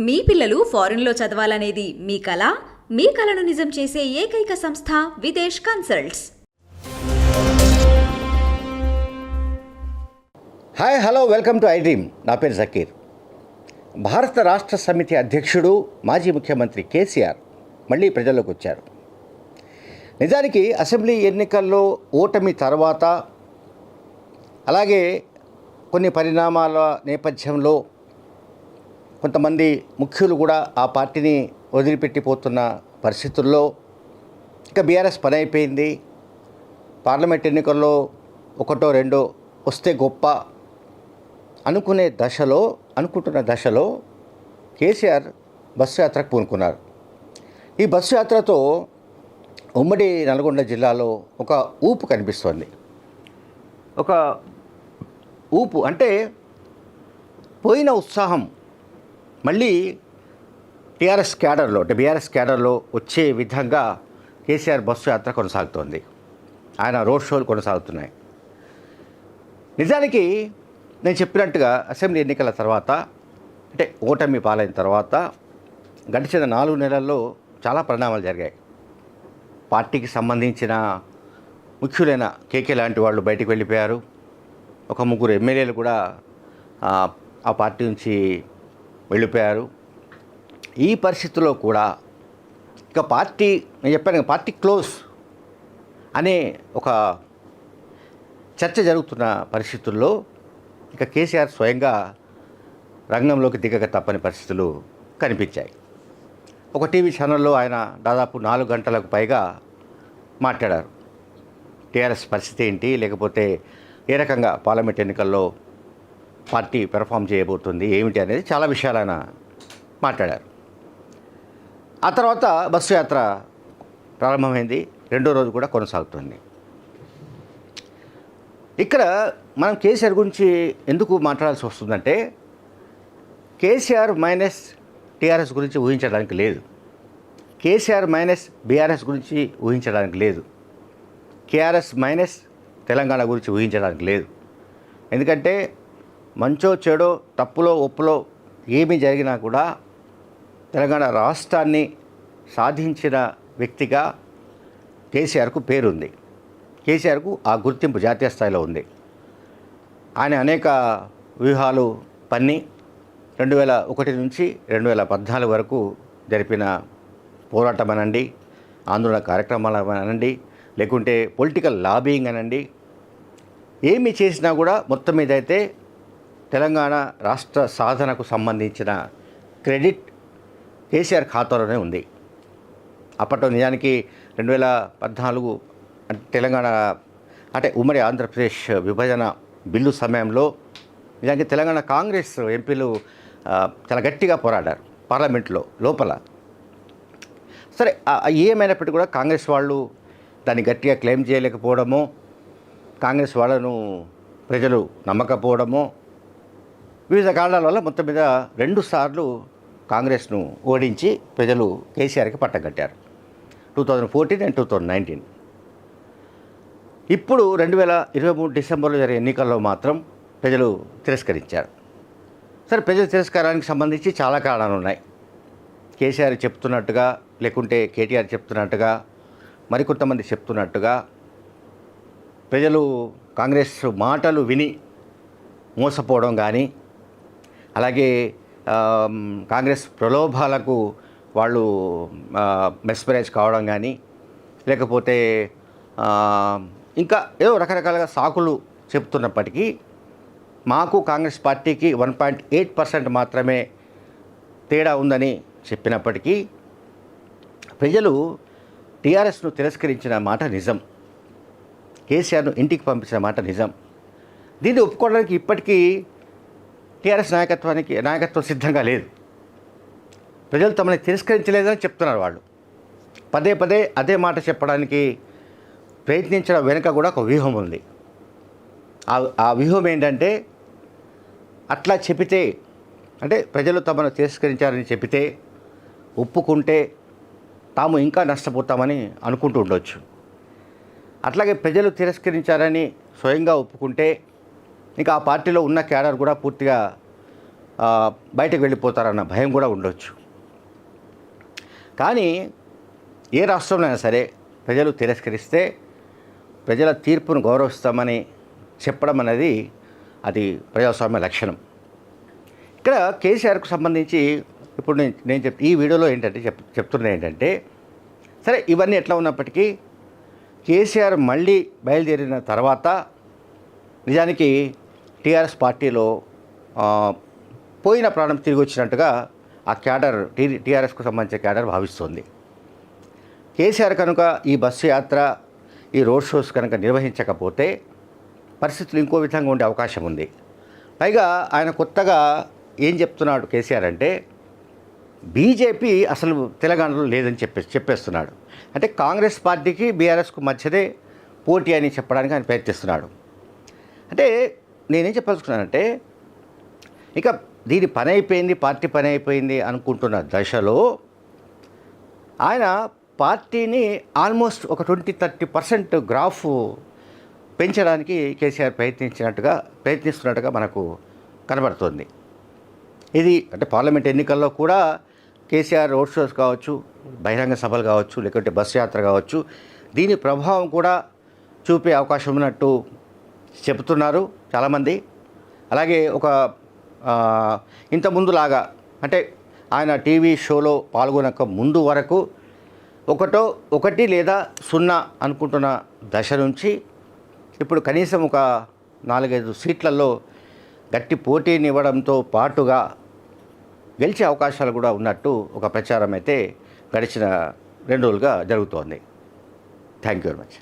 మీ పిల్లలు ఫారెన్లో చదవాలనేది మీ కళ? మీ కళను నిజం చేసే ఏకైక సంస్థ Videsh consults. Hi hello welcome to I dream. నా పేరు జకీర్. భారత రాష్ట్ర సమితి అధ్యక్షుడు మాజీ ముఖ్యమంత్రి కేసీఆర్ మళ్ళీ ప్రజల్లోకి వచ్చారు. నిజానికి అసెంబ్లీ ఎన్నికల్లో ఓటమి తర్వాత అలాగే కొన్ని పరిణామాల నేపథ్యంలో కొంతమంది ముఖ్యులు కూడా ఆ పార్టీని వదిలిపెట్టిపోతున్న పరిస్థితుల్లో ఇక బీఆర్ఎస్ పని అయిపోయింది. పార్లమెంట్ ఎన్నికల్లో ఒకటో రెండో వస్తే గొప్ప అనుకునే దశలో అనుకుంటున్న దశలో కేసీఆర్ బస్సు యాత్రకు పూనుకున్నారు. ఈ బస్సు యాత్రతో ఉమ్మడి నల్గొండ జిల్లాలో ఒక ఊపు కనిపిస్తోంది. ఒక ఊపు అంటే పోయిన ఉత్సాహం మళ్ళీ టీఆర్ఎస్ క్యాడర్లో అంటే బీఆర్ఎస్ క్యాడర్లో వచ్చే విధంగా కేసీఆర్ బస్సు యాత్ర కొనసాగుతోంది. ఆయన రోడ్ షోలు కొనసాగుతున్నాయి. నిజానికి నేను చెప్పినట్టుగా అసెంబ్లీ ఎన్నికల తర్వాత అంటే ఓటమి పాలైన తర్వాత గడిచిన నాలుగు నెలల్లో చాలా పరిణామాలు జరిగాయి. పార్టీకి సంబంధించిన ముఖ్యులైన కేకే లాంటి వాళ్ళు బయటికి వెళ్ళిపోయారు. ఒక ముగ్గురు ఎమ్మెల్యేలు కూడా ఆ, ఆ పార్టీ నుంచి వెళ్ళిపోయారు. ఈ పరిస్థితుల్లో కూడా ఇక పార్టీ నేను చెప్పాను పార్టీ క్లోజ్ అనే ఒక చర్చ జరుగుతున్న పరిస్థితుల్లో ఇక కేసీఆర్ స్వయంగా రంగంలోకి దిగక తప్పని పరిస్థితులు కనిపించాయి. ఒక టీవీ ఛానల్లో ఆయన దాదాపు నాలుగు గంటలకు పైగా మాట్లాడారు. టీఆర్ఎస్ పరిస్థితి ఏంటి? లేకపోతే ఏ రకంగా పార్లమెంట్ ఎన్నికల్లో పార్టీ పెర్ఫామ్ చేయబోతుంది ఏమిటి అనేది చాలా విషయాలు ఆయన మాట్లాడారు. ఆ తర్వాత బస్సు యాత్ర ప్రారంభమైంది రెండో రోజు కూడా కొనసాగుతుంది. ఇక్కడ మనం కేసీఆర్ గురించి ఎందుకు మాట్లాడాల్సి వస్తుందంటే కేసీఆర్ మైనస్ టీఆర్ఎస్ గురించి ఊహించడానికి లేదు. కేసీఆర్ మైనస్ బీఆర్ఎస్ గురించి ఊహించడానికి లేదు. కేఆర్ఎస్ మైనస్ తెలంగాణ గురించి ఊహించడానికి లేదు. ఎందుకంటే మంచో చెడో తప్పులో ఒప్పులో ఏమి జరిగినా కూడా తెలంగాణ రాష్ట్రాన్ని సాధించిన వ్యక్తిగా కేసీఆర్కు పేరుంది. కేసీఆర్కు ఆ గుర్తింపు జాతీయ స్థాయిలో ఉంది. ఆయన అనేక వ్యూహాలు పన్ని రెండు వేల ఒకటి నుంచి రెండు వేల పద్నాలుగు వరకు జరిపిన పోరాటం అనండి ఆందోళన కార్యక్రమాలు అనండి లేకుంటే పొలిటికల్ లాబింగ్ అనండి. ఏమి చేసినా కూడా మొత్తం మీద అయితే తెలంగాణ రాష్ట్ర సాధనకు సంబంధించిన క్రెడిట్ కేసీఆర్ ఖాతాలోనే ఉంది. అప్పట్లో నిజానికి రెండు వేల పద్నాలుగు తెలంగాణ అంటే ఉమ్మడి ఆంధ్రప్రదేశ్ విభజన బిల్లు సమయంలో నిజానికి తెలంగాణ కాంగ్రెస్ ఎంపీలు చాలా గట్టిగా పోరాడారు పార్లమెంట్లో లోపల. సరే ఏమైనప్పటికీ కూడా కాంగ్రెస్ వాళ్ళు దాన్ని గట్టిగా క్లెయిమ్ చేయలేకపోవడమో కాంగ్రెస్ వాళ్ళను ప్రజలు నమ్మకపోవడమో వివిధ కారణాల వల్ల మొత్తం మీద రెండు సార్లు కాంగ్రెస్ను ఓడించి ప్రజలు కేసీఆర్కి పట్టం కట్టారు. Two thousand fourteen and two thousand nineteen. ఇప్పుడు రెండు వేల ఇరవై మూడు డిసెంబర్లో జరిగే ఎన్నికల్లో మాత్రం ప్రజలు తిరస్కరించారు. సరే ప్రజల తిరస్కారానికి సంబంధించి చాలా కారణాలు ఉన్నాయి. కేసీఆర్ చెప్తున్నట్టుగా లేకుంటే కేటీఆర్ చెప్తున్నట్టుగా మరికొంతమంది చెప్తున్నట్టుగా ప్రజలు కాంగ్రెస్ మాటలు విని మోసపోవడం కానీ అలాగే కాంగ్రెస్ ప్రలోభాలకు వాళ్ళు మెస్పరైజ్ కావడం కానీ లేకపోతే ఇంకా ఏదో రకరకాలుగా సాకులు చెప్తున్నప్పటికీ మాకు కాంగ్రెస్ పార్టీకి వన్ పాయింట్ ఎయిట్ పర్సెంట్ మాత్రమే తేడా ఉందని చెప్పినప్పటికీ ప్రజలు టీఆర్ఎస్ను తిరస్కరించిన మాట నిజం. కేసీఆర్ను ఇంటికి పంపించిన మాట నిజం. దీన్ని ఒప్పుకోవడానికి ఇప్పటికీ టీఆర్ఎస్ నాయకత్వానికి నాయకత్వం సిద్ధంగా లేదు. ప్రజలు తమని తిరస్కరించలేదని చెప్తున్నారు వాళ్ళు. పదే పదే అదే మాట చెప్పడానికి ప్రయత్నించడం వెనుక కూడా ఒక వ్యూహం ఉంది. ఆ ఆ వ్యూహం ఏంటంటే అట్లా చెబితే అంటే ప్రజలు తమను తిరస్కరించారని చెబితే ఒప్పుకుంటే తాము ఇంకా నష్టపోతామని అనుకుంటూ ఉండొచ్చు. అట్లాగే ప్రజలు తిరస్కరించారని స్వయంగా ఒప్పుకుంటే ఇంకా ఆ పార్టీలో ఉన్న క్యాడర్ కూడా పూర్తిగా బయటకు వెళ్ళిపోతారన్న భయం కూడా ఉండొచ్చు. కానీ ఏ రాష్ట్రంలో అయినా సరే ప్రజలు తిరస్కరిస్తే ప్రజల తీర్పును గౌరవిస్తామని చెప్పడం అనేది అది ప్రజాస్వామ్య లక్షణం. ఇక్కడ కేసీఆర్కు సంబంధించి ఇప్పుడు నేను నేను చెప్ ఈ వీడియోలో ఏంటంటే చెప్ చెప్తున్నా ఏంటంటే సరే ఇవన్నీ ఎట్లా ఉన్నప్పటికీ కేసీఆర్ మళ్ళీ బయలుదేరిన తర్వాత నిజానికి టీఆర్ఎస్ పార్టీలో పోయిన ప్రాణం తిరిగి వచ్చినట్టుగా ఆ క్యాడర్ టీ టీఆర్ఎస్కు సంబంధించిన క్యాడర్ భావిస్తోంది. కేసీఆర్ కనుక ఈ బస్సు యాత్ర ఈ రోడ్ షోస్ కనుక నిర్వహించకపోతే పరిస్థితులు ఇంకో విధంగా ఉండే అవకాశం ఉంది. పైగా ఆయన కొత్తగా ఏం చెప్తున్నాడు కేసీఆర్ అంటే బీజేపీ అసలు తెలంగాణలో లేదని చెప్పే చెప్పేస్తున్నాడు. అంటే కాంగ్రెస్ పార్టీకి బీఆర్ఎస్కు మధ్యదే పోటీ అని చెప్పడానికి ఆయన ప్రయత్నిస్తున్నాడు. అంటే నేనేం చెప్పాల్సుకున్నానంటే ఇక దీని పని అయిపోయింది పార్టీ పని అయిపోయింది అనుకుంటున్న దశలో ఆయన పార్టీని ఆల్మోస్ట్ ఒక ట్వంటీ థర్టీ పర్సెంట్ గ్రాఫ్ పెంచడానికి కేసీఆర్ ప్రయత్నించినట్టుగా ప్రయత్నిస్తున్నట్టుగా మనకు కనబడుతుంది. ఇది అంటే పార్లమెంట్ ఎన్నికల్లో కూడా కేసీఆర్ రోడ్ షోస్ కావచ్చు బహిరంగ సభలు కావచ్చు లేకుంటే బస్సు యాత్ర కావచ్చు దీని ప్రభావం కూడా చూపే అవకాశం ఉన్నట్టు చెబుతున్నారు. చాలామంది. అలాగే ఒక ఆ, ఇంత ముందులాగా అంటే ఆయన టీవీ షోలో పాల్గొనక ముందు వరకు ఒకటో ఒకటి లేదా సున్నా అనుకుంటున్న దశ నుంచి ఇప్పుడు కనీసం ఒక నాలుగైదు సీట్లలో గట్టి పోటీనివ్వడంతో పాటుగా గెలిచే అవకాశాలు కూడా ఉన్నట్టు ఒక ప్రచారం అయితే గడిచిన రెండు రోజులుగా జరుగుతోంది. Thank you very much